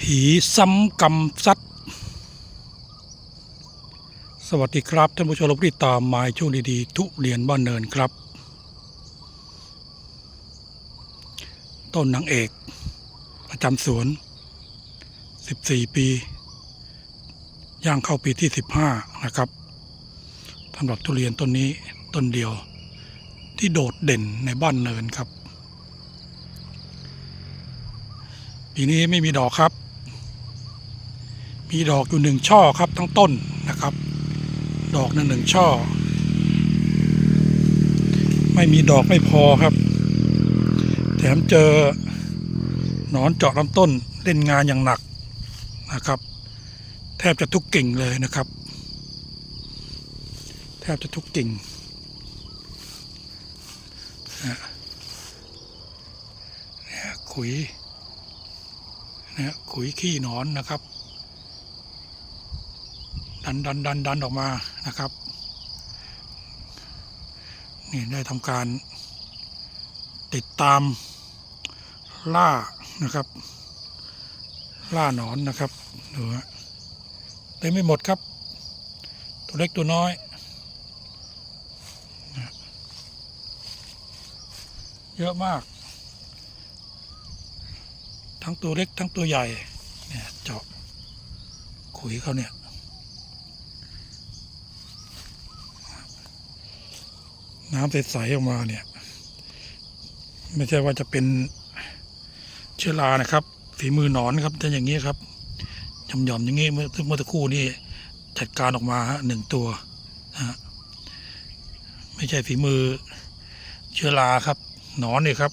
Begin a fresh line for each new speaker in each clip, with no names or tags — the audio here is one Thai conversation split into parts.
ผีซ้ำกำซัด สวัสดีครับ ท่านผู้ชมที่ตามมาช่วงดีๆ ทุเรียนบ้านเนินครับ ต้นนางเอก ประจำสวน 14 ปี ย่างเข้าปีที่ 15 นะครับสำหรับทุเรียนต้นนี้ต้นเดียว ที่โดดเด่นในบ้านเนินครับปีนี้ไม่มีดอกครับ มีดอกอยู่หนึ่งช่อครับทั้งต้นนะครับ ดอกหนึ่งหนึ่งช่อ ไม่มีดอกไม่พอครับ แถมเจอหนอนเจาะลำต้นเล่นงานอย่างหนักนะครับ แทบจะทุกกิ่งเลยนะครับ แทบจะทุกกิ่งนะเนี่ยขุยเนี่ยขุยขี้หนอนนะครับ ดันดันดันดันออกมานะครับ นี่ได้ทำการติดตามล่านะครับ ล่าหนอนนะครับดูฮะเต็มไม่หมดครับ ตัวเล็กตัวน้อยเยอะมาก ทั้งตัวเล็กทั้งตัวใหญ่เนี่ยเจาะขุยเขาเนี่ย น้ำใสๆออกมาเนี่ย ไม่ใช่ว่าจะเป็นเชื้อรานะครับ ฝีมือหนอนครับจะอย่างนี้ครับหย่อมๆอย่างนี้เมื่อเมื่อสักครู่นี่จัดการออกมาฮะหนึ่งตัวนะฮะไม่ใช่ฝีมือเชื้อราครับ หนอนนี่ครับ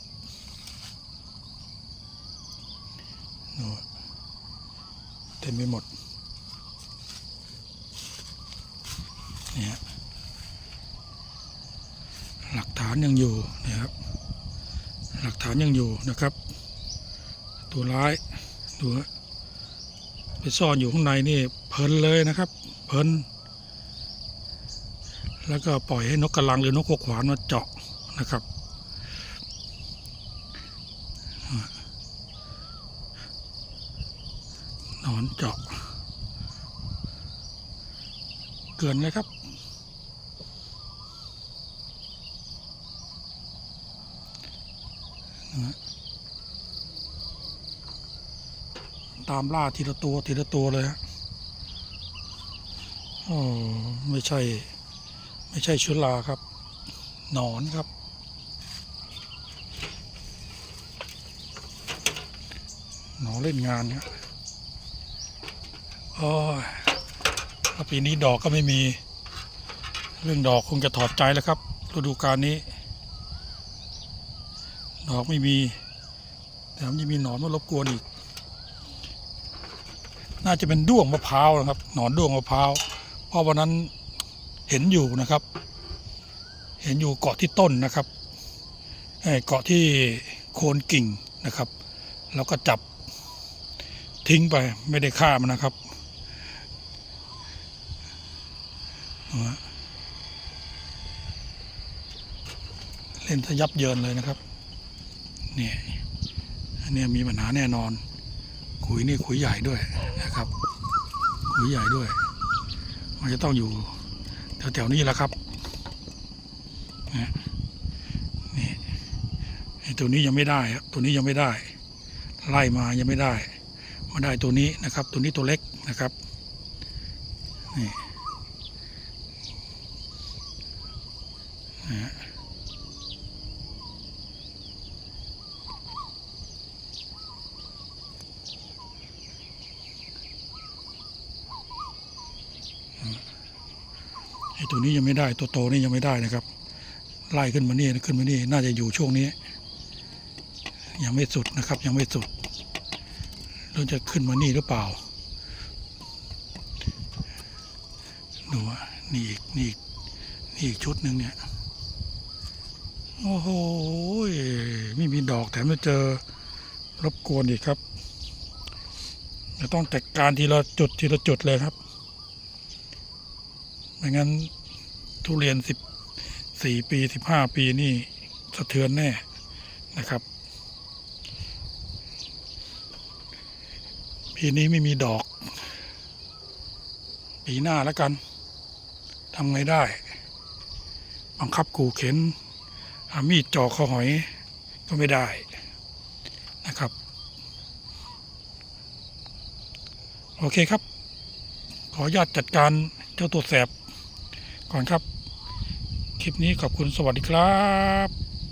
เต็มไปหมดเนี่ย หลักฐานยังอยู่นะครับ หลักฐานยังอยู่นะครับ ตัวร้ายดูฮะไปซ่อนอยู่ข้างในนี่เพลินเลยนะครับ เพลินแล้วก็ปล่อยให้นกกระลังหรือนกขวขวานมาเจาะนะครับ นอนเจาะ เกินเลยครับ ตามล่าทีละตัวทีละตัวเลยฮะโอ้ไม่ใช่ ไม่ใช่ชื้อราครับ หนอนครับ หนอนเล่นงานเนี่ยโอ้ยปีนี้ดอกก็ไม่มี เรื่องดอกคงจะถอดใจแล้วครับฤดูกาลนี้ ดอกไม่มีแถมยังมีหนอนมารบกวนอีก น่าจะเป็นด้วงมะพร้าวนะครับ หนอนด้วงมะพร้าวเพราะวันนั้นเห็นอยู่นะครับ เห็นอยู่เกาะที่ต้นนะครับเกาะที่โคนกิ่งนะครับ แล้วก็จับทิ้งไปไม่ได้ฆ่ามันนะครับเอาฮะเล่นทะยับเยินเลยนะครับ เนี่ยอันนี้มีปัญหาแน่นอน ขุยนี่ขุยใหญ่ด้วยนะครับ ขุยใหญ่ด้วย มันจะต้องอยู่แถวๆนี้แหละครับนะนี่ไอตัวนี้ยังไม่ได้ครับตัวนี้ยังไม่ได้ ไล่มายังไม่ได้มาได้ตัวนี้นะครับ ตัวนี้ตัวเล็กนะครับนี่นะฮะ ไอ้ ตัวนี้ยังไม่ได้ตัวโตนี่ยังไม่ได้นะครับไล่ขึ้นมานี่ขึ้นมานี่น่าจะอยู่ช่วงนี้ ยังไม่สุดนะครับ ยังไม่สุดเราจะขึ้นมานี่หรือเปล่าดูว่านี่อีกนี่อีกนี่อีกชุดหนึ่งเนี่ยโอ้โหไม่มีดอกแถมมาเจอรบกวนอีกครับจะต้องจัดการทีละจุดทีละจุดเลยครับ ไม่งั้นทุเรียนสิบสี่ปีสิบห้าปีนี่สะเทือนแน่นะครับ ปีนี้ไม่มีดอก ปีหน้าแล้วกันทำไงได้ บังคับกูเข็นเอามีดจ่อคอหอยก็ไม่ได้นะครับ โอเคครับ ขออนุญาตจัดการเจ้าตัวแสบ ก่อนครับ คลิปนี้ขอบคุณสวัสดีครับ